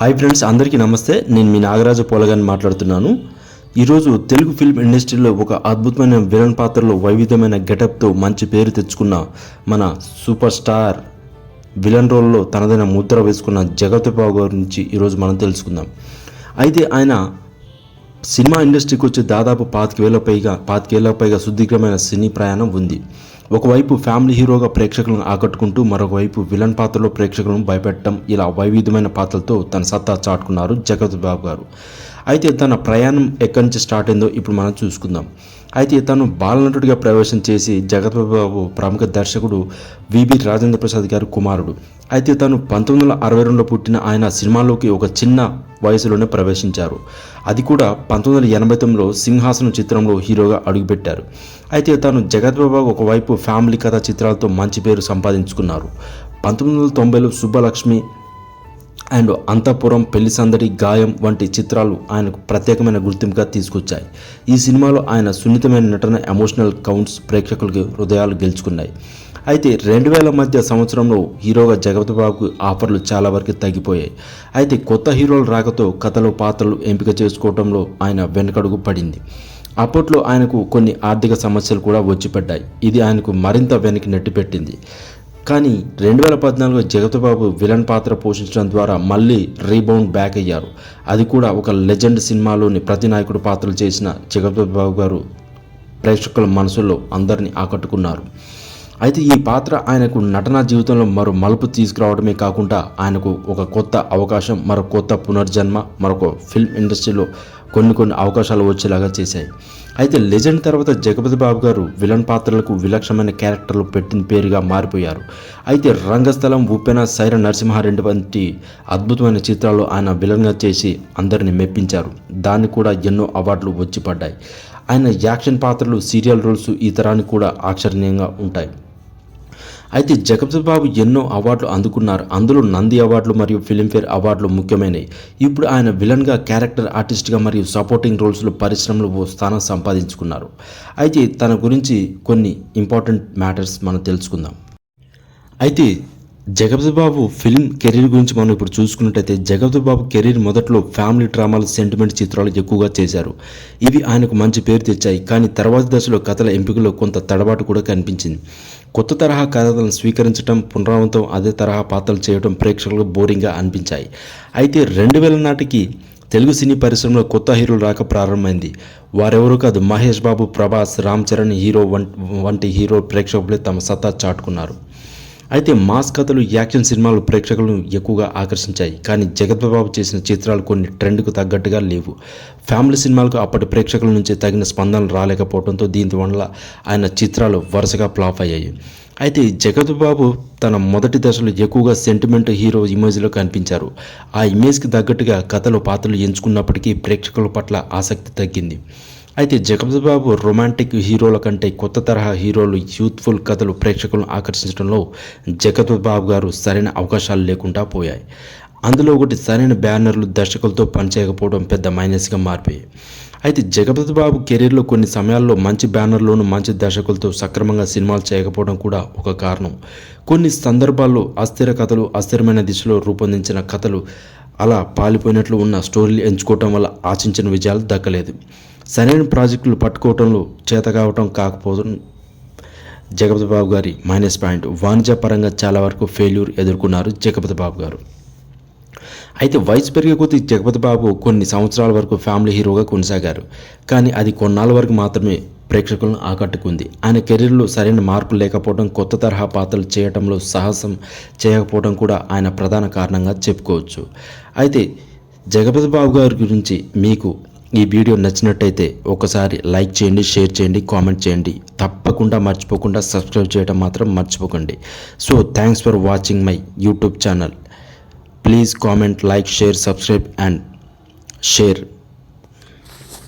Hi friends అందరికీ నమస్తే. నేను మీ నాగరాజు పోలగాని మాట్లాడుతున్నాను. ఈరోజు తెలుగు ఫిల్మ్ ఇండస్ట్రీలో ఒక అద్భుతమైన విలన్ పాత్రలో వైవిధ్యమైన గెటప్తో మంచి పేరు తెచ్చుకున్న మన సూపర్ స్టార్ విలన్ రోల్లో తనదైన ముద్ర వేసుకున్న జగత్ గురించి ఈరోజు మనం తెలుసుకుందాం. అయితే ఆయన సినిమా ఇండస్ట్రీకి వచ్చి దాదాపు పాతికేళ్ళ పైగా పాతికేళ్ళ పైగా సుదీర్ఘమైన సినీ ప్రయాణం ఉంది. ఒకవైపు ఫ్యామిలీ హీరోగా ప్రేక్షకులను ఆకట్టుకుంటూ మరొకవైపు విలన్ పాత్రలో ప్రేక్షకులను భయపెట్టడం ఇలా వైవిధ్యమైన పాత్రలతో తన సత్తా చాటుకున్నారు జగత్ బాబు గారు. అయితే తన ప్రయాణం ఎక్కడి నుంచి స్టార్ట్ అయిందో ఇప్పుడు మనం చూసుకుందాం. అయితే తను బాలనటుడిగా ప్రవేశం చేసి జగత్బాబు ప్రముఖ దర్శకుడు విబి రాజేంద్ర ప్రసాద్ గారి కుమారుడు. అయితే తను పంతొమ్మిది వందల అరవై రెండులో పుట్టిన ఆయన సినిమాలోకి ఒక చిన్న వయసులోనే ప్రవేశించారు. అది కూడా పంతొమ్మిది వందల ఎనభై తొమ్మిదిలో సింహాసనం చిత్రంలో హీరోగా అడుగుపెట్టారు. అయితే తను జగత్బాబు ఒకవైపు ఫ్యామిలీ కథా చిత్రాలతో మంచి పేరు సంపాదించుకున్నారు. పంతొమ్మిది వందల తొంభైలో సుబ్బలక్ష్మి అండ్ అంతఃపురం పెళ్ళి సందడి గాయం వంటి చిత్రాలు ఆయనకు ప్రత్యేకమైన గుర్తింపుగా తీసుకొచ్చాయి. ఈ సినిమాలో ఆయన సున్నితమైన నటన ఎమోషనల్ కౌంట్స్ ప్రేక్షకులకి హృదయాలు గెలుచుకున్నాయి. అయితే రెండు వేల మధ్య సంవత్సరంలో హీరోగా జగపతి బాబుకు ఆఫర్లు చాలా వరకు తగ్గిపోయాయి. అయితే కొత్త హీరోలు రాకతో కథలు పాత్రలు ఎంపిక చేసుకోవడంలో ఆయన వెనకడుగు పడింది. అప్పట్లో ఆయనకు కొన్ని ఆర్థిక సమస్యలు కూడా వచ్చిపడ్డాయి ఇది ఆయనకు మరింత వెనక్కి నెట్టిపెట్టింది. కానీ రెండు వేల పద్నాలుగులో జగతబాబు విలన్ పాత్ర పోషించడం ద్వారా మళ్ళీ రీబౌండ్ బ్యాక్ అయ్యారు. అది కూడా ఒక లెజెండ్ సినిమాలోని ప్రతి నాయకుడు పాత్రలు చేసిన జగతబాబు గారు ప్రేక్షకుల మనసుల్లో అందరినీ ఆకట్టుకున్నారు. అయితే ఈ పాత్ర ఆయనకు నటనా జీవితంలో మరో మలుపు తీసుకురావడమే కాకుండా ఆయనకు ఒక కొత్త అవకాశం మరో కొత్త పునర్జన్మ మరొక ఫిల్మ్ ఇండస్ట్రీలో కొన్ని కొన్ని అవకాశాలు వచ్చేలాగా చేశాయి. అయితే లెజెండ్ తర్వాత జగపతి బాబు గారు విలన్ పాత్రలకు విలక్షణమైన క్యారెక్టర్లు పెట్టిన పేరుగా మారిపోయారు. అయితే రంగస్థలం ఉప్పెన సైర నరసింహారెడ్డి వంటి అద్భుతమైన చిత్రాలు ఆయన విలన్గా చేసి అందరిని మెప్పించారు. దాన్ని కూడా ఎన్నో అవార్డులు వచ్చి పడ్డాయి. ఆయన యాక్షన్ పాత్రలు సీరియల్ రోల్స్ ఈ తరానికి కూడా ఆకర్షణీయంగా ఉంటాయి. అయితే జగపతిబాబు ఎన్నో అవార్డులు అందుకున్నారు. అందులో నంది అవార్డులు మరియు ఫిలింఫేర్ అవార్డులు ముఖ్యమైనవి. ఇప్పుడు ఆయన విలన్గా క్యారెక్టర్ ఆర్టిస్ట్గా మరియు సపోర్టింగ్ రోల్స్లో పరిశ్రమలో ఓ స్థానం సంపాదించుకున్నారు. అయితే తన గురించి కొన్ని ఇంపార్టెంట్ మ్యాటర్స్ మనం తెలుసుకుందాం. అయితే జగపతి బాబు ఫిల్మ్ కెరీర్ గురించి మనం ఇప్పుడు చూసుకున్నట్టయితే జగపతి బాబు కెరీర్ మొదట్లో ఫ్యామిలీ డ్రామాలు సెంటిమెంట్ చిత్రాలు ఎక్కువగా చేశారు. ఇవి ఆయనకు మంచి పేరు తెచ్చాయి. కానీ తర్వాతి దశలో కథల ఎంపికలో కొంత తడబాటు కూడా కనిపించింది. కొత్త తరహా కథలను స్వీకరించడం పునరావృతం అదే తరహా పాత్రలు చేయడం ప్రేక్షకులకు బోరింగ్గా అనిపించాయి. అయితే రెండు వేల నాటికి తెలుగు సినీ పరిశ్రమలో కొత్త హీరోలు రాక ప్రారంభమైంది. వారెవరూ కాదు మహేష్ బాబు ప్రభాస్ రామ్ చరణ్ హీరో వంటి హీరో ప్రేక్షకులే తమ సత్తా చాటుకున్నారు. అయితే మాస్ కథలు యాక్షన్ సినిమాలు ప్రేక్షకులను ఎక్కువగా ఆకర్షించాయి. కానీ జగత్బాబు చేసిన చిత్రాలు కొన్ని ట్రెండ్కు తగ్గట్టుగా లేవు. ఫ్యామిలీ సినిమాలకు అప్పటి ప్రేక్షకుల నుంచి తగిన స్పందనలు రాలేకపోవడంతో దీనివల్ల ఆయన చిత్రాలు వరుసగా ఫ్లాప్ అయ్యాయి. అయితే జగత్ బాబు తన మొదటి దశలో ఎక్కువగా సెంటిమెంట్ హీరో ఇమేజ్లో కనిపించారు. ఆ ఇమేజ్కి తగ్గట్టుగా కథలు పాత్రలు ఎంచుకున్నప్పటికీ ప్రేక్షకుల పట్ల ఆసక్తి తగ్గింది. అయితే జగపతి బాబు రొమాంటిక్ హీరోల కంటే కొత్త తరహా హీరోలు యూత్ఫుల్ కథలు ప్రేక్షకులను ఆకర్షించడంలో జగపతి బాబు గారు సరైన అవకాశాలు లేకుండా పోయాయి. అందులో ఒకటి సరైన బ్యానర్లు దర్శకులతో పనిచేయకపోవడం పెద్ద మైనస్గా మారిపోయాయి. అయితే జగపతి బాబు కెరీర్లో కొన్ని సమయాల్లో మంచి బ్యానర్లోను మంచి దర్శకులతో సక్రమంగా సినిమాలు చేయకపోవడం కూడా ఒక కారణం. కొన్ని సందర్భాల్లో అస్థిర కథలు అస్థిరమైన దిశలో రూపొందించిన కథలు అలా పాలిపోయినట్లు ఉన్న స్టోరీలు ఎంచుకోవటం వల్ల ఆశించిన విజయాలు దక్కలేదు. సరైన ప్రాజెక్టులు పట్టుకోవటంలో చేత కావటం కాకపోవడం జగపతి బాబు గారి మైనస్ పాయింట్. వాణిజ్యపరంగా చాలా వరకు ఫెయిల్యూర్ ఎదుర్కొన్నారు జగపతి బాబు గారు. అయితే వయసు పెరిగే కొద్దీ జగపతి బాబు కొన్ని సంవత్సరాల వరకు ఫ్యామిలీ హీరోగా కొనసాగారు. కానీ అది కొన్నాళ్ళ వరకు మాత్రమే ప్రేక్షకులను ఆకట్టుకుంది. ఆయన కెరీర్లో సరైన మార్పు లేకపోవడం కొత్త తరహా పాత్రలు చేయటంలో సాహసం చేయకపోవడం కూడా ఆయన ప్రధాన కారణంగా చెప్పుకోవచ్చు. అయితే జగపతి బాబు గారి గురించి మీకు ఈ వీడియో నచ్చినట్టయితే ఒకసారి లైక్ చేయండి షేర్ చేయండి కామెంట్ చేయండి. తప్పకుండా మర్చిపోకుండా సబ్స్క్రైబ్ చేయడం మాత్రం మర్చిపోకండి. So thanks for watching my YouTube channel please comment like share subscribe and share